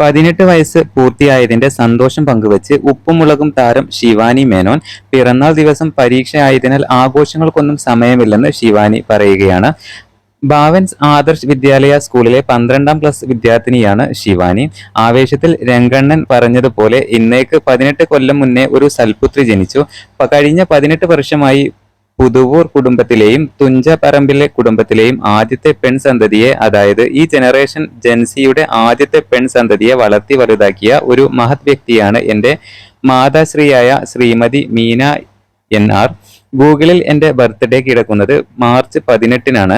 പതിനെട്ട് വയസ്സ് പൂർത്തിയായതിന്റെ സന്തോഷം പങ്കുവച്ച് ഉപ്പുമുളകും താരം ശിവാനി മേനോൻ പിറന്നാൾ ദിവസം പരീക്ഷയായതിനാൽ ആഘോഷങ്ങൾക്കൊന്നും സമയമില്ലെന്ന് ശിവാനി പറയുകയാണ്. ഭാവൻസ് ആദർശ് വിദ്യാലയ സ്കൂളിലെ പന്ത്രണ്ടാം ക്ലാസ് വിദ്യാർത്ഥിനിയാണ് ശിവാനി. ആവേശത്തിൽ രംഗണ്ണൻ പറഞ്ഞതുപോലെ ഇന്നേക്ക് പതിനെട്ട് കൊല്ലം മുന്നേ ഒരു സൽപുത്രി ജനിച്ചു. കഴിഞ്ഞ പതിനെട്ട് വർഷമായി പുതുവൂർ കുടുംബത്തിലെയും തുഞ്ചപറമ്പിലെ കുടുംബത്തിലെയും ആദ്യത്തെ പെൺസന്തതിയെ അതായത് ഈ ജനറേഷൻ ജൻസിയുടെ ആദ്യത്തെ പെൺസന്തതിയെ വളർത്തി വലുതാക്കിയ ഒരു മഹത് വ്യക്തിയാണ് എന്റെ മാതാശ്രീയായ ശ്രീമതി മീന എൻ ആർ. ഗൂഗിളിൽ എന്റെ ബർത്ത്ഡേ കിടക്കുന്നത് മാർച്ച് പതിനെട്ടിനാണ്.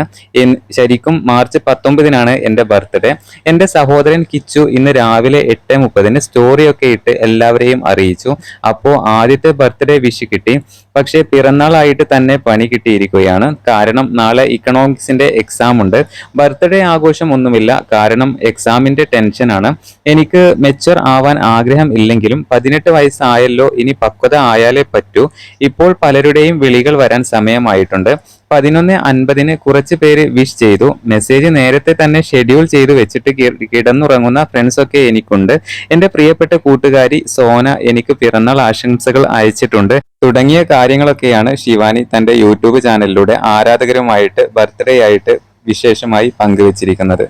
ശരിക്കും മാർച്ച് പത്തൊമ്പതിനാണ് എന്റെ ബർത്ത്ഡേ. എന്റെ സഹോദരൻ കിച്ചു ഇന്ന് രാവിലെ എട്ട് മുപ്പതിന് സ്റ്റോറിയൊക്കെ ഇട്ട് എല്ലാവരെയും അറിയിച്ചു. അപ്പോൾ ആദ്യത്തെ ബർത്ത്ഡേ വിഷ് കിട്ടി. പക്ഷേ പിറന്നാളായിട്ട് തന്നെ പണി കിട്ടിയിരിക്കുകയാണ്. കാരണം നാളെ ഇക്കണോമിക്സിന്റെ എക്സാം ഉണ്ട്. ബർത്ത്ഡേ ആഘോഷം ഒന്നുമില്ല. കാരണം എക്സാമിന്റെ ടെൻഷനാണ് എനിക്ക് മെച്ചർ ആവാൻ ആഗ്രഹം ഇല്ലെങ്കിലും പതിനെട്ട് വയസ്സായല്ലോ ഇനി പക്വത ആയാലേ പറ്റൂ. ഇപ്പോൾ പലരുടെയും വിളികൾ വരാൻ സമയമായിട്ടുണ്ട്. പതിനൊന്ന് അൻപതിന് കുറച്ച് പേര് വിഷ് ചെയ്തു. മെസ്സേജ് നേരത്തെ തന്നെ ഷെഡ്യൂൾ ചെയ്തു വെച്ചിട്ട് കിടന്നുറങ്ങുന്ന ഫ്രണ്ട്സൊക്കെ എനിക്കുണ്ട്. എന്റെ പ്രിയപ്പെട്ട കൂട്ടുകാരി സോന എനിക്ക് പിറന്നാൾ ആശംസകൾ അയച്ചിട്ടുണ്ട്. തുടങ്ങിയ കാര്യങ്ങളൊക്കെയാണ് ശിവാനി തന്റെ യൂട്യൂബ് ചാനലിലൂടെ ആരാധകരുമായിട്ട് ബർത്ത്ഡേ ആയിട്ട് വിശേഷമായി പങ്കുവച്ചിരിക്കുന്നത്.